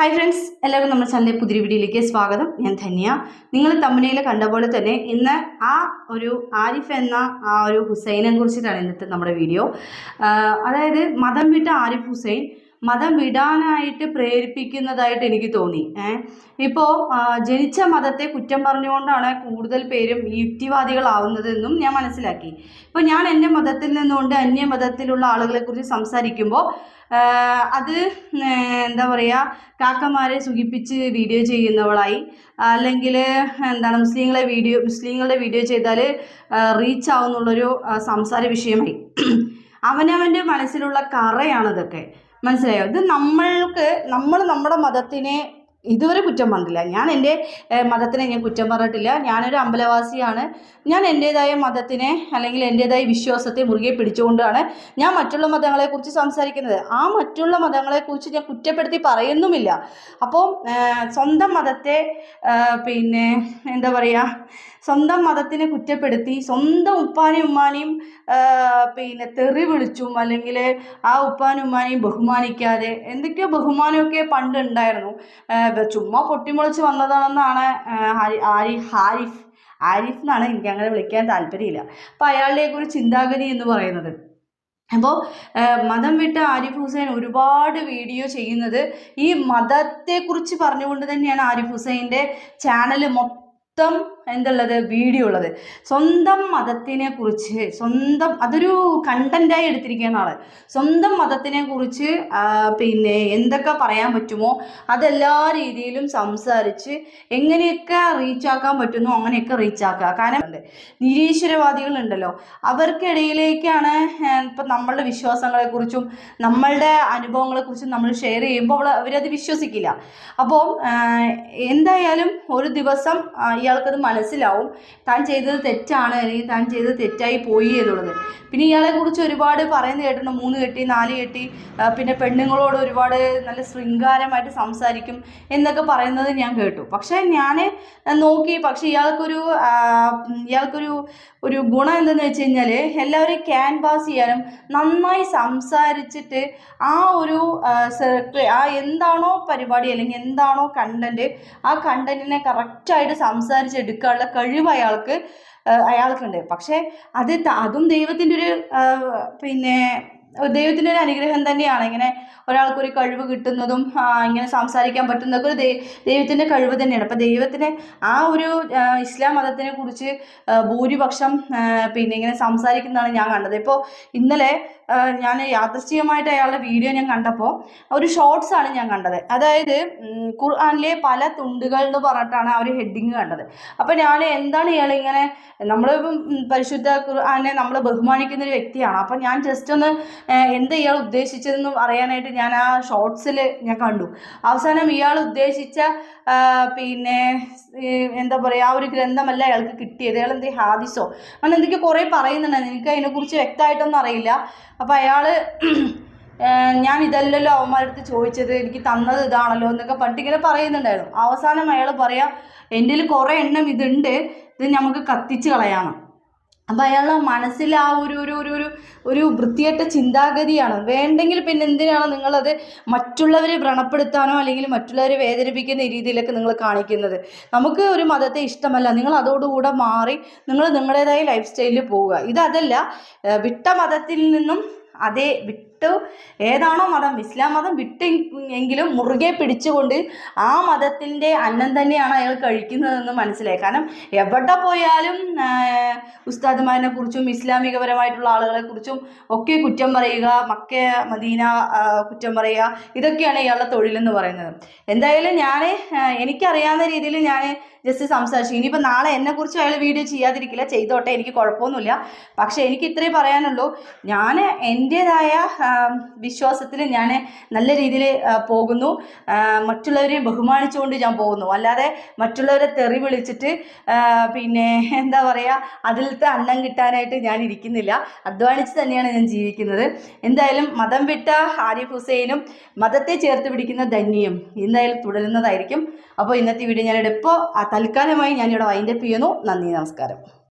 Hi friends എല്ലാവർക്കും നമ്മുടെ ചാനലിലെ പുതിയ വീഡിയോയിലേക്ക് സ്വാഗതം. ഞാൻ ധന്യ. നിങ്ങൾ തമ്മിലയിൽ കണ്ട പോലെ തന്നെ ഇന്ന് ആ ഒരു ആരിഫ് എന്ന ആ ഒരു ഹുസൈനെ കുറിച്ചിട്ടാണ് ഇന്നത്തെ നമ്മുടെ വീഡിയോ. അതായത് മതം വിട്ട ആരിഫ് ഹുസൈൻ മതം വിടാനായിട്ട് പ്രേരിപ്പിക്കുന്നതായിട്ട് എനിക്ക് തോന്നി. ഏഹ് ഇപ്പോൾ ജനിച്ച മതത്തെ കുറ്റം പറഞ്ഞുകൊണ്ടാണ് കൂടുതൽ പേരും യുക്തിവാദികളാവുന്നതെന്നും ഞാൻ മനസ്സിലാക്കി. ഇപ്പോൾ ഞാൻ എന്റെ മതത്തിൽ നിന്നുകൊണ്ട് അന്യ മതത്തിലുള്ള ആളുകളെക്കുറിച്ച് സംസാരിക്കുമ്പോൾ അത് എന്താ പറയുക കാക്കമാരെ സുഖിപ്പിച്ച് വീഡിയോ ചെയ്യുന്നവളായി അല്ലെങ്കിൽ എന്താണ് മുസ്ലിങ്ങളെ വീഡിയോ മുസ്ലിങ്ങളുടെ വീഡിയോ ചെയ്താൽ റീച്ച് ആവുന്നുള്ളൊരു സംസാര വിഷയമായി. അവനവന്റെ മനസ്സിലുള്ള കറയാണിതൊക്കെ. മനസ്സിലായോ? ഇത് നമ്മൾക്ക് നമ്മൾ നമ്മുടെ മതത്തിനെ ഇതുവരെ കുറ്റം പറഞ്ഞില്ല ഞാൻ എന്റെ മതത്തിനെ ഞാൻ കുറ്റം പറഞ്ഞിട്ടില്ല. ഞാനൊരു അമ്പലവാസിയാണ്. ഞാൻ എന്റേതായ മതത്തിനെ അല്ലെങ്കിൽ എന്റേതായ വിശ്വാസത്തെ മുറുകെ പിടിച്ചുകൊണ്ടാണ് ഞാൻ മറ്റുള്ള മതങ്ങളെക്കുറിച്ച് സംസാരിക്കുന്നത്. ആ മറ്റുള്ള മതങ്ങളെക്കുറിച്ച് ഞാൻ കുറ്റപ്പെടുത്തി പറയുന്നുമില്ല. അപ്പോൾ സ്വന്തം മതത്തെ പിന്നെ എന്താ പറയുക സ്വന്തം മതത്തിനെ കുറ്റപ്പെടുത്തി സ്വന്തം ഉപ്പാനെയും ഉമ്മാനെയും പിന്നെ തെറി വിളിച്ചും അല്ലെങ്കിൽ ആ ഉപ്പാനും ഉമ്മാനെയും ബഹുമാനിക്കാതെ എന്തൊക്കെയോ ബഹുമാനമൊക്കെ പണ്ട് ഉണ്ടായിരുന്നു. ചുമ്മാ പൊട്ടിമുളച്ച് വന്നതാണെന്നാണ് ആരി ഹാരിഫ് ആരിഫ് എന്നാണ് എനിക്ക് അങ്ങനെ വിളിക്കാൻ താല്പര്യമില്ല. അപ്പോൾ അയാളുടെയൊക്കെ ഒരു ചിന്താഗതി എന്ന് പറയുന്നത്. അപ്പോൾ മതം വിട്ട ആരിഫ് ഹുസൈൻ ഒരുപാട് വീഡിയോ ചെയ്യുന്നത് ഈ മതത്തെക്കുറിച്ച് പറഞ്ഞുകൊണ്ട് തന്നെയാണ് ആരിഫ് ഹുസൈന്റെ ചാനൽ മൊത്തം എന്തുള്ളത്? വീഡിയോ ഉള്ളത്. സ്വന്തം മതത്തിനെ കുറിച്ച് സ്വന്തം അതൊരു കണ്ടന്റായി എടുത്തിരിക്കുന്ന ആൾ. സ്വന്തം മതത്തിനെ കുറിച്ച് പിന്നെ എന്തൊക്കെ പറയാൻ പറ്റുമോ അതെല്ലാ രീതിയിലും സംസാരിച്ച് എങ്ങനെയൊക്കെ റീച്ച് ആക്കാൻ പറ്റുന്നു അങ്ങനെയൊക്കെ റീച്ച് ആക്കുക. കാരണം നിരീശ്വരവാദികൾ ഉണ്ടല്ലോ. അവർക്കിടയിലേക്കാണ് ഇപ്പം നമ്മളുടെ വിശ്വാസങ്ങളെക്കുറിച്ചും നമ്മളുടെ അനുഭവങ്ങളെ കുറിച്ചും നമ്മൾ ഷെയർ ചെയ്യുമ്പോൾ അവൾ അവരത് വിശ്വസിക്കില്ല. അപ്പോൾ എന്തായാലും ഒരു ദിവസം ഇയാൾക്കത് ഇയാൾക്കത് മനസ്സിലാവും. താൻ ചെയ്തത് തെറ്റാണ് അല്ലെങ്കിൽ താൻ ചെയ്തത് തെറ്റായി പോയി എന്നുള്ളത്. പിന്നെ ഇയാളെ കുറിച്ച് ഒരുപാട് പറയുന്നത് കേട്ടിട്ടുണ്ട്. മൂന്ന് കെട്ടി നാല് കെട്ടി പിന്നെ പെണ്ണുങ്ങളോട് ഒരുപാട് നല്ല ശൃംഗാരമായിട്ട് സംസാരിക്കും എന്നൊക്കെ പറയുന്നത് ഞാൻ കേട്ടു. പക്ഷേ ഞാൻ നോക്കി പക്ഷെ ഇയാൾക്കൊരു ഇയാൾക്കൊരു ഒരു ഗുണം എന്തെന്ന് വെച്ച് കഴിഞ്ഞാൽ എല്ലാവരെയും ക്യാൻവാസ് ചെയ്യാനും നന്നായി സംസാരിച്ചിട്ട് ആ ഒരു സർക്കിൾ ആ എന്താണോ പരിപാടി അല്ലെങ്കിൽ എന്താണോ കണ്ടന്റ് ആ കണ്ടന്റിനെ കറക്റ്റായിട്ട് സംസാരിച്ചെടുക്കാനുള്ള കഴിവ് അയാൾക്ക് അയാൾക്കുണ്ട്. പക്ഷേ അത് അതും ദൈവത്തിന്റെ ഒരു പിന്നെ ദൈവത്തിന്റെ ഒരു അനുഗ്രഹം തന്നെയാണ്. ഇങ്ങനെ ഒരാൾക്കൊരു കഴിവ് കിട്ടുന്നതും ഇങ്ങനെ സംസാരിക്കാൻ പറ്റുന്നതൊക്കെ ഒരു ദൈവത്തിന്റെ കഴിവ് തന്നെയാണ്. അപ്പോൾ ദൈവത്തിന് ആ ഒരു ഇസ്ലാം മതത്തിനെ കുറിച്ച് ഭൂരിപക്ഷം പിന്നെ ഇങ്ങനെ സംസാരിക്കുന്നതാണ് ഞാൻ കണ്ടത്. ഇപ്പോൾ ഇന്നലെ ഞാൻ യാദൃശ്ചികമായിട്ട് അയാളുടെ വീഡിയോ ഞാൻ കണ്ടപ്പോൾ ഒരു ഷോർട്സ് ആണ് ഞാൻ കണ്ടത്. അതായത് ഖുർആാനിലെ പല തുണ്ടുകൾ എന്ന് പറഞ്ഞിട്ടാണ് ആ ഒരു ഹെഡിങ് കണ്ടത്. അപ്പോൾ ഞാൻ എന്താണ് ഇയാൾ ഇങ്ങനെ നമ്മൾ പരിശുദ്ധ ഖുർആാനെ നമ്മൾ ബഹുമാനിക്കുന്ന ഒരു വ്യക്തിയാണ്. അപ്പോൾ ഞാൻ ജസ്റ്റ് ഒന്ന് എന്താ ഇയാൾ ഉദ്ദേശിച്ചതെന്ന് അറിയാനായിട്ട് ഞാൻ ആ ഷോർട്സിൽ ഞാൻ കണ്ടു. അവസാനം ഇയാൾ ഉദ്ദേശിച്ച പിന്നെ എന്താ പറയുക ആ ഒരു ഗ്രന്ഥമല്ല അയാൾക്ക് കിട്ടിയത്. അയാൾ എന്ത് ഹാദിസോ? അങ്ങനെ എന്തൊക്കെയോ കുറേ പറയുന്നുണ്ടായിരുന്നു എനിക്ക് അതിനെക്കുറിച്ച് വ്യക്തമായിട്ടൊന്നും അറിയില്ല. അപ്പോൾ അയാൾ ഞാൻ ഇതല്ലല്ലോ അവന്മാരടുത്ത് ചോദിച്ചത് എനിക്ക് തന്നത് ഇതാണല്ലോ എന്നൊക്കെ പണ്ടിങ്ങനെ പറയുന്നുണ്ടായിരുന്നു. അവസാനം അയാൾ പറയാം എന്റെ കുറേ എണ്ണം ഇതുണ്ട്. ഇത് നമുക്ക് കത്തിച്ച് കളയാമെന്ന് അപ്പം അയാളുടെ മനസ്സിൽ ആ ഒരു ഒരു ഒരു ഒരു ഒരു വൃത്തികെട്ട ചിന്താഗതിയാണ്. വേണ്ടെങ്കിൽ പിന്നെ എന്തിനാണ് നിങ്ങളത് മറ്റുള്ളവരെ വ്രണപ്പെടുത്താനോ അല്ലെങ്കിൽ മറ്റുള്ളവരെ വേദനിപ്പിക്കുന്ന രീതിയിലൊക്കെ നിങ്ങൾ കാണിക്കുന്നത്? നമുക്ക് ഒരു മതത്തെ ഇഷ്ടമല്ല. നിങ്ങൾ അതോടുകൂടെ മാറി നിങ്ങൾ നിങ്ങളുടേതായ ലൈഫ് സ്റ്റൈലിൽ പോവുക. ഇതതല്ല വിട്ട മതത്തിൽ നിന്നും അതേ വിട്ടു. ഏതാണോ മതം? ഇസ്ലാം മതം വിട്ട് എങ്കിലും മുറുകെ പിടിച്ചുകൊണ്ട് ആ മതത്തിന്റെ അന്നം തന്നെയാണ് അയാൾ കഴിക്കുന്നതെന്ന് മനസ്സിലായി. കാരണം എവിടെ പോയാലും ഉസ്താദ്മാരിനെ കുറിച്ചും ഇസ്ലാമികപരമായിട്ടുള്ള ആളുകളെ കുറിച്ചും ഒക്കെ കുറ്റം പറയുക മക്ക മദീന കുറ്റം പറയുക ഇതൊക്കെയാണ് ഇയാളുടെ തൊഴിലെന്ന് പറയുന്നത്. എന്തായാലും ഞാൻ എനിക്കറിയാവുന്ന രീതിയിൽ ഞാൻ ജസ്റ്റ് സംസാരിച്ചു. ഇനിയിപ്പോൾ നാളെ എന്നെക്കുറിച്ച് അയാൾ വീഡിയോ ചെയ്യാതിരിക്കില്ല. ചെയ്തോട്ടെ എനിക്ക് കുഴപ്പമൊന്നുമില്ല. പക്ഷേ എനിക്ക് ഇത്രേ പറയാനുള്ളൂ. ഞാൻ എന്റേതായ വിശ്വാസത്തിൽ ഞാൻ നല്ല രീതിയിൽ പോകുന്നു. മറ്റുള്ളവരെ ബഹുമാനിച്ചുകൊണ്ട് ഞാൻ പോകുന്നു. അല്ലാതെ മറ്റുള്ളവരെ തെറി വിളിച്ചിട്ട് പിന്നെ എന്താ പറയുക അതിലത്തെ അന്നം കിട്ടാനായിട്ട് ഞാൻ ഇരിക്കുന്നില്ല. അധ്വാനിച്ച് തന്നെയാണ് ഞാൻ ജീവിക്കുന്നത്. എന്തായാലും മതം വിട്ട ആരിഫ് ഹുസൈനും മതത്തെ ചേർത്ത് പിടിക്കുന്ന ധന്യയും എന്തായാലും തുടരുന്നതായിരിക്കും. അപ്പോൾ ഇന്നത്തെ വീഡിയോ ഞാനിവിടെ ഇപ്പോൾ തൽക്കാലമായി ഞാനിവിടെ വൈൻഡപ്പ് ചെയ്യുന്നു. നന്ദി നമസ്കാരം.